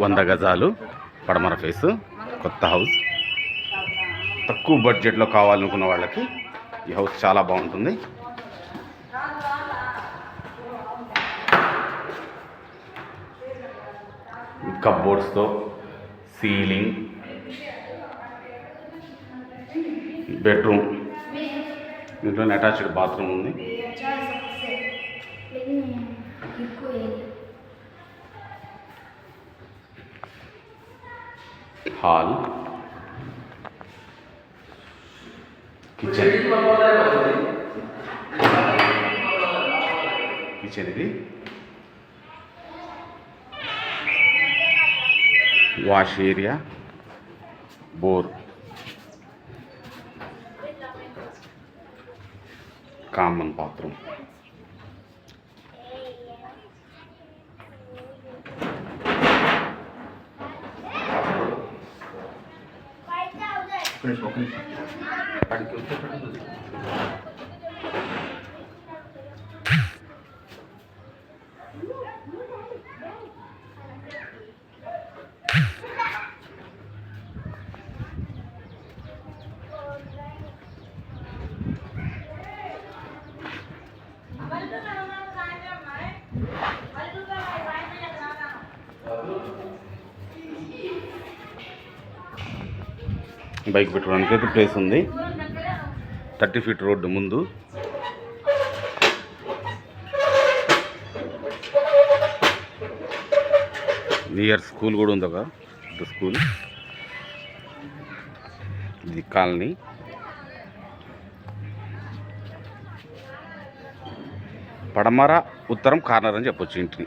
వంద గజాలు పడమర ఫేసు కొత్త హౌస్. తక్కువ బడ్జెట్లో కావాలనుకున్న వాళ్ళకి ఈ హౌస్ చాలా బాగుంటుంది. కప్బోర్డ్స్తో సీలింగ్ బెడ్రూమ్. దీంట్లోనే అటాచ్డ్ బాత్రూమ్ ఉంది. హాల్ కిచెన్ కిచెన్ ఇది wash area bore common bathroom friends ఒక నిమిషం బైక్ పెట్టుకోవడానికి అయితే ప్లేస్ ఉంది. థర్టీ ఫీట్ రోడ్డు ముందు. నియర్ స్కూల్ కూడా ఉంది ఒక పెద్ద స్కూల్ ఇది కాలనీ. పడమర ఉత్తరం కార్నర్ అని చెప్పొచ్చు ఇంటిని.